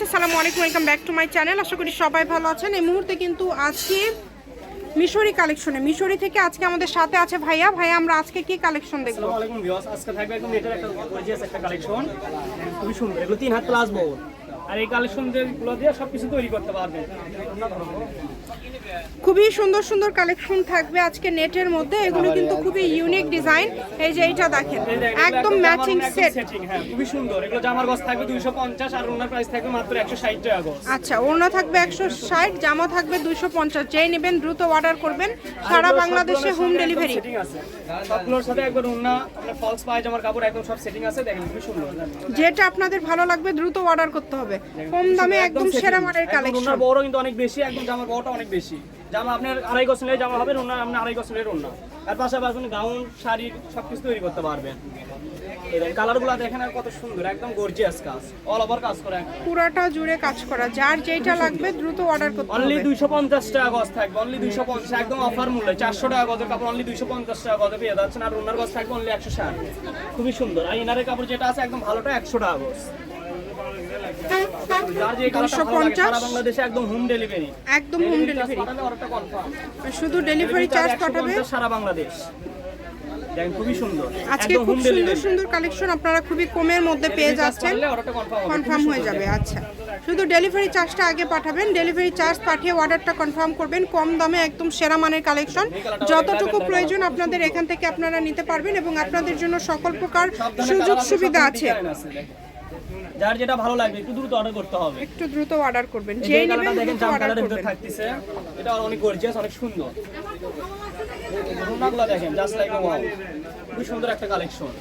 Viewers আসসালামু আলাইকুম welcome back to my channel আশা করি সবাই ভালো আছেন। এই মুহূর্তে কিন্তু আছি মিশরি কালেকশনে মিশরি থেকে আজকে আমাদের সাথে আছে ভাইয়া। ভাইয়া, আমরা আজকে কি কালেকশন দেখব? আসসালামু আলাইকুম ভিউয়ার্স আজকে থাকবে একদম নেটের একটা গর্জিয়াস একটা কালেকশন খুবই সুন্দর। এগুলো তিন হাত প্লাস বহর আর এই কালেকশনগুলো দিয়ে সবকিছু তৈরি করতে পারবেন। খুবই সুন্দর সুন্দর কালেকশন থাকবে আজকে নেটের মধ্যে। এগুলো কিন্তু খুবই ইউনিক ডিজাইন এই যে এইটা দেখেন একদম ম্যাচিং সেট হ্যাঁ খুবই সুন্দর। এগুলো জামার গজ থাকবে 250 আর ওনার প্রাইস থাকবে মাত্র 160 টাকা আচ্ছা ওড়না থাকবে একশো ষাট জামা থাকবে দুশো পঞ্চাশ। যেই নেবেন দ্রুত অর্ডার করবেন। সারা বাংলাদেশে হোম ডেলিভারি setting আছে। সবগুলোর সাথে একবার আপনার ফলস পায়জামার কাপড় একদম সব সেটিং আছে দেখেন খুবই সুন্দর। যেটা আপনাদের ভালো লাগবে দ্রুত অর্ডার করতে হবে। কম দামে একদম সেরা মানের কালেকশন ওনার বড় কিন্তু অনেক বেশি একদম জামার বড়টা অনেক বেশি। জামা আপনার আড়াই গজ নিলে জামা হবে ওনার আপনি আড়াই গজ নিলে ওনা আর পাশাপাশি আপনি গাউন শাড়ি সবকিছু তৈরি করতে পারবেন। এই কালারগুলো দেখেন আর কত সুন্দর একদম গর্জিয়াস কাজ। অল ওভার কাজ করে পুরাটা জুড়ে কাজ করা যার যেটা লাগবে দ্রুত অর্ডার করতে অনলি হবে। দুইশো পঞ্চাশ টাকা গজ থাকবে অনলি দুইশো পঞ্চাশ একদম অফার মূল্য। চারশো টাকা গজের কাপড় অনলি দুইশো পঞ্চাশ টাকা গজে পেয়ে যাচ্ছেন আর ওনার গজ থাকবে অনলি একশো ষাট। খুবই সুন্দর। আর ইনারের কাপড় যেটা আছে একদম ভালোটা একশো টাকা গজ। যার যে কালারটা ভালো লাগে, 250 সারা বাংলাদেশে একদম হোম ডেলিভারি একদম হোম ডেলিভারি শুধু ডেলিভারি চার্জ পাঠাবে? সারা বাংলাদেশ। খুবই সুন্দর। আজকে খুব সুন্দর সুন্দর কালেকশন আপনারা খুবই কমের মধ্যে পেয়ে যাচ্ছেন। কনফার্ম হয়ে যাবে আচ্ছা। শুধু ডেলিভারি চার্জটা আগে পাঠাবেন। ডেলিভারি চার্জ পাঠিয়ে অর্ডারটা কনফার্ম করবেন। কম দামে একদম সেরা মানের কালেকশন যতটুকু প্রয়োজন আপনাদের এখান থেকে আপনারা নিতে পারবেন এবং আপনাদের জন্য সকল প্রকার সুযোগ সুবিধা আছে। যার যেটা ভালো লাগবে একটু দ্রুত অর্ডার করতে হবে। একটু দ্রুত অর্ডার করবেন। যে নেবেন দেখেন জাম কালারের ভিতর থাকতেছে। এটা অনেক গর্জিয়াস অনেক সুন্দর। রুনাগুলো দেখেন জাস্ট লাইক ওয়াও খুব সুন্দর একটা কালেকশন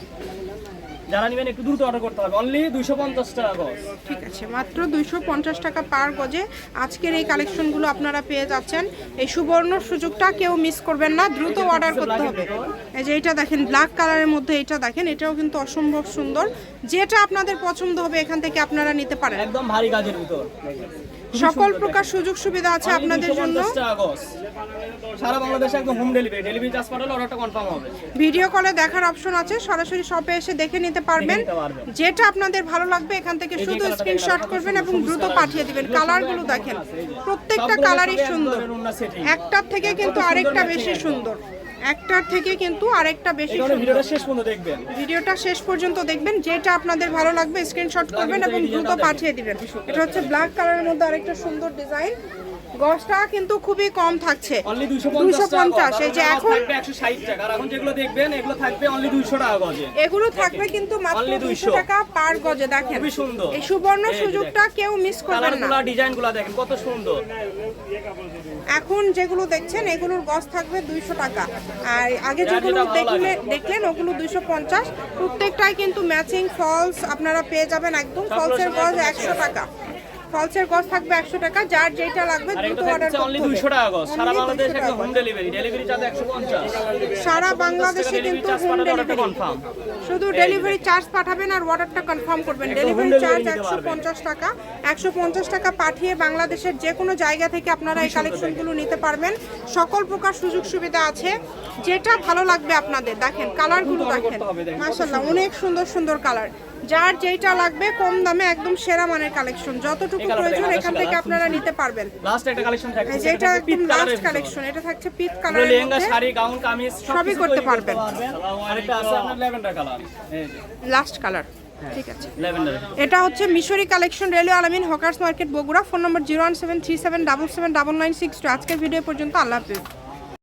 যারা নেবেন একটু দ্রুত অর্ডার করতে হবে। অনলি 250 টাকা গজ। ঠিক আছে মাত্র দুইশো পঞ্চাশ টাকা পার গজে আজকের এই কালেকশনগুলো আপনারা পেয়ে যাচ্ছেন। এই সুবর্ণ সুযোগটা কেউ মিস করবেন না দ্রুত অর্ডার করতে হবে। এই যে এটা দেখেন ব্ল্যাক কালারের মধ্যে এটা দেখেন এটাও কিন্তু অসম্ভব সুন্দর। যেটা আপনাদের পছন্দ হবে এখান থেকে আপনারা নিতে পারেন। একদম ভারী কাজের ভিতর। সকল প্রকার সুযোগ সুবিধা আছে আপনাদের জন্য। 250 টাকা গজ সারা বাংলাদেশে একদম হোম ডেলিভারি ডেলিভারি চার্জ পাঠালে অর্ডারটা কনফার্ম হবে। ভিডিও কলে দেখার অপশন আছে সরাসরি শপে এসে দেখে নিতে পারবেন। যেটা আপনাদের ভালো লাগবে এখান থেকে শুধু স্ক্রিনশট করবেন এবং দ্রুত পাঠিয়ে দিবেন। কালারগুলো দেখেন। প্রত্যেকটা কালারই সুন্দর। একটার থেকে কিন্তু আরেকটা বেশি সুন্দর। একটার থেকে কিন্তু আরেকটা বেশি ভিডিওটা শেষ পর্যন্ত দেখবেন। ভিডিওটা শেষ পর্যন্ত দেখবেন যেটা আপনাদের ভালো লাগবে স্ক্রিনশট করবেন এবং দ্রুত পাঠিয়ে দিবেন। এটা হচ্ছে ব্ল্যাক কালারের মধ্যে আরেকটা সুন্দর ডিজাইন গজটা কিন্তু খুবই কম থাকছে। অনলি 250 250 এই যে এখন 160 টাকা। আর এখন যেগুলো দেখবেন এগুলো থাকবে অনলি 200 টাকা গজে। এগুলো থাকবে কিন্তু মাত্র Only 200 200 টাকা পার গজে দেখেন। খুবই সুন্দর। এই সুবর্ণ সুযোগটা কেউ মিস করবেন না। ডিজাইনগুলো দেখেন কত সুন্দর। এখন যেগুলো দেখছেন এগুলোর গজ থাকবে দুইশো টাকা। আর আগে যেগুলো দেখলে দেখলেন ওগুলো দুইশো পঞ্চাশ। প্রত্যেকটাই কিন্তু ম্যাচিং ফলস আপনারা পেয়ে যাবেন একদম ফলসের গজ একশো টাকা। ফলসের গজ থাকবে একশো টাকা যার যেটা লাগবে দ্রুত অর্ডার করতে হবে। 200 টাকা গজ সারা বাংলাদেশে টাকা হোম ডেলিভারি ডেলিভারি চার্জ 150 সারা বাংলাদেশে কিন্তু হোম ডেলিভারি কনফার্ম শুধু ডেলিভারি চার্জ পাঠাবেন আর অর্ডারটা কনফার্ম করবেন। ডেলিভারি চার্জ delivery নিতে একশো পারবেন। পঞ্চাশ টাকা। একশো পঞ্চাশ টাকা পাঠিয়ে বাংলাদেশের যে কোনো জায়গা থেকে আপনারা এই কালেকশনগুলো নিতে পারবেন। সকল প্রকার সুযোগ সুবিধা আছে। যেটা ভালো লাগবে আপনাদের দেখেন কালারগুলো দেখেন। মাশাল্লাহ অনেক সুন্দর সুন্দর কালার যার যেটা লাগবে কম দামে একদম সেরা মানের কালেকশন। যতটুকু প্রয়োজন এখান থেকে আপনারা নিতে পারবেন। লাস্ট একটা কালেকশন থাকছে এই যে এটা একদম লাস্ট কালেকশন এটা থাকছে পিত কালার লেহেঙ্গা শাড়ি গাউন কামিজ সবই করতে পারবেন। আরেকটা আছে আপনার ল্যাভেন্ডার কালার এই যে। লাস্ট কালার ঠিক আছে। এটা হচ্ছে Mishri collection railway Alamin hawkers market Bogura. Phone number zero one seven three seven double seven double nine six two. আজকের ভিডিও পর্যন্ত আল্লাহ হাফিজ।